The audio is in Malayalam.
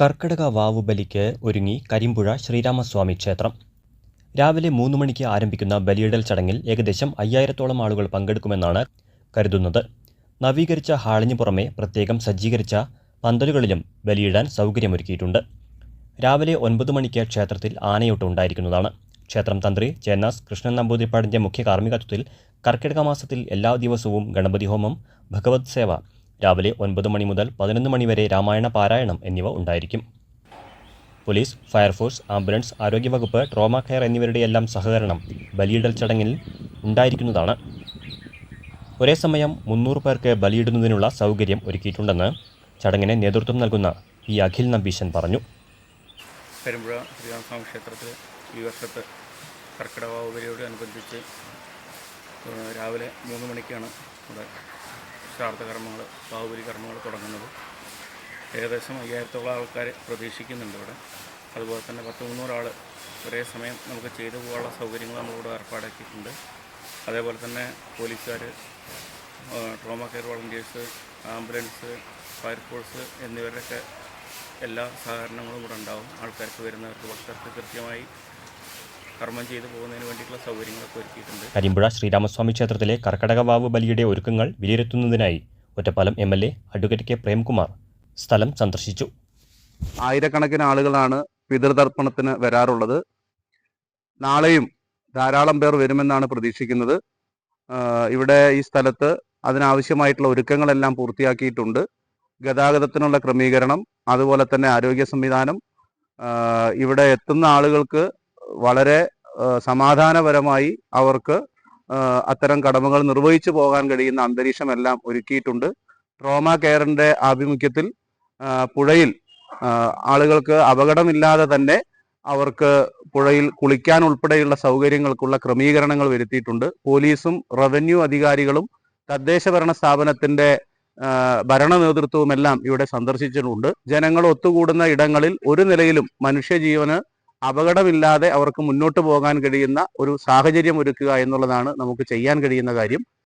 കർക്കിടക വാവുബലിക്ക് ഒരുങ്ങി കരിമ്പുഴ ശ്രീരാമസ്വാമി ക്ഷേത്രം. രാവിലെ മൂന്ന് മണിക്ക് ആരംഭിക്കുന്ന ബലിയിടൽ ചടങ്ങിൽ ഏകദേശം അയ്യായിരത്തോളം ആളുകൾ പങ്കെടുക്കുമെന്നാണ് കരുതുന്നത്. നവീകരിച്ച ഹാളിന് പുറമെ പ്രത്യേകം സജ്ജീകരിച്ച പന്തലുകളിലും ബലിയിടാൻ സൗകര്യമൊരുക്കിയിട്ടുണ്ട്. രാവിലെ ഒൻപത് മണിക്ക് ക്ഷേത്രത്തിൽ ആനയൂട്ട് ഉണ്ടായിരിക്കുന്നതാണ്. ക്ഷേത്രം തന്ത്രി ചേന്നാസ് കൃഷ്ണൻ നമ്പൂതിരിപ്പാടിന്റെ മുഖ്യ കാർമ്മികത്വത്തിൽ കർക്കിടക മാസത്തിൽ എല്ലാ ദിവസവും ഗണപതി ഹോമം ഭഗവത് സേവ രാവിലെ ഒൻപത് മണി മുതൽ പതിനൊന്ന് മണി വരെ രാമായണ പാരായണം എന്നിവ ഉണ്ടായിരിക്കും. പോലീസ് ഫയർഫോഴ്സ് ആംബുലൻസ് ആരോഗ്യവകുപ്പ് ട്രോമ കെയർ എന്നിവരുടെയെല്ലാം സഹകരണം ബലിയിടൽ ചടങ്ങിൽ ഉണ്ടായിരിക്കുന്നതാണ്. ഒരേ സമയം മുന്നൂറ് പേർക്ക് ബലിയിടുന്നതിനുള്ള സൗകര്യം ഒരുക്കിയിട്ടുണ്ടെന്ന് ചടങ്ങിന് നേതൃത്വം നൽകുന്ന പി അഖിൽ നമ്പീശൻ പറഞ്ഞു. പെരുമ്പുഴ ശ്രീരാമസ്വാമി ക്ഷേത്രത്തിൽ ഈ വർഷത്തെ അനുബന്ധിച്ച് രാവിലെ മൂന്ന് മണിക്കാണ് ഇവിടെ ശ്രാദ്ധ കർമ്മങ്ങൾ ബാഹുബലി കർമ്മങ്ങൾ തുടങ്ങുന്നത് ഏകദേശം അയ്യായിരത്തോളം ആൾക്കാർ പ്രതീക്ഷിക്കുന്നുണ്ട് ഇവിടെ. അതുപോലെ തന്നെ പത്ത് മുന്നൂറാൾ ഒരേ സമയം നമുക്ക് ചെയ്തു പോകാനുള്ള സൗകര്യങ്ങൾ നമ്മളിവിടെ ഏർപ്പാടാക്കിയിട്ടുണ്ട്. അതേപോലെ തന്നെ പോലീസുകാർ trauma care volunteers ambulance fire force എന്നിവരുടെയൊക്കെ എല്ലാ സഹകരണങ്ങളും ഇവിടെ ഉണ്ടാവും. ആൾക്കാർക്ക് വരുന്നവർക്ക് ഭക്തർക്ക് കൃത്യമായി കർമ്മം ചെയ്തു പോകുന്നതിന് വേണ്ടിയിട്ടുള്ള സൗകര്യങ്ങളൊക്കെ ഒരുക്കിയിട്ടുണ്ട്. കരിമ്പുഴ ശ്രീരാമസ്വാമി ക്ഷേത്രത്തിലെ കർക്കടക വാവ് ബലിയുടെ ഒരുക്കങ്ങൾ വിലയിരുത്തുന്നതിനായി Ottapalam M L A advocate K Premkumar സ്ഥലം സന്ദർശിച്ചു. ആയിരക്കണക്കിന് ആളുകളാണ് പിതൃതർപ്പണത്തിന് വരാറുള്ളത്. നാളെയും ധാരാളം പേർ വരുമെന്നാണ് പ്രതീക്ഷിക്കുന്നത്. ഇവിടെ ഈ സ്ഥലത്ത് അതിനാവശ്യമായിട്ടുള്ള ഒരുക്കങ്ങളെല്ലാം പൂർത്തിയാക്കിയിട്ടുണ്ട്. ഗതാഗതത്തിനുള്ള ക്രമീകരണം അതുപോലെ തന്നെ ആരോഗ്യ സംവിധാനം ഇവിടെ എത്തുന്ന ആളുകൾക്ക് വളരെ സമാധാനപരമായി അവർക്ക് അത്തരം കടമകൾ നിർവഹിച്ചു പോകാൻ കഴിയുന്ന അന്തരീക്ഷമെല്ലാം ഒരുക്കിയിട്ടുണ്ട്. ട്രോമ കെയറിന്റെ ആഭിമുഖ്യത്തിൽ പുഴയിൽ ആളുകൾക്ക് അപകടമില്ലാതെ തന്നെ അവർക്ക് പുഴയിൽ കുളിക്കാൻ ഉൾപ്പെടെയുള്ള സൗകര്യങ്ങൾക്കുള്ള ക്രമീകരണങ്ങൾ വരുത്തിയിട്ടുണ്ട്. പോലീസും റവന്യൂ അധികാരികളും തദ്ദേശ ഭരണ സ്ഥാപനത്തിന്റെ ഭരണ നേതൃത്വവും എല്ലാം ഇവിടെ സന്ദർശിച്ചിട്ടുണ്ട്. ജനങ്ങൾ ഒത്തുകൂടുന്ന ഇടങ്ങളിൽ ഒരു നിലയിലും മനുഷ്യജീവന് അപകടമില്ലാതെ അവർക്ക് മുന്നോട്ട് പോകാൻ കഴിയുന്ന ഒരു സാഹചര്യം ഒരുക്കുക എന്നുള്ളതാണ് നമുക്ക് ചെയ്യാൻ കഴിയുന്ന കാര്യം.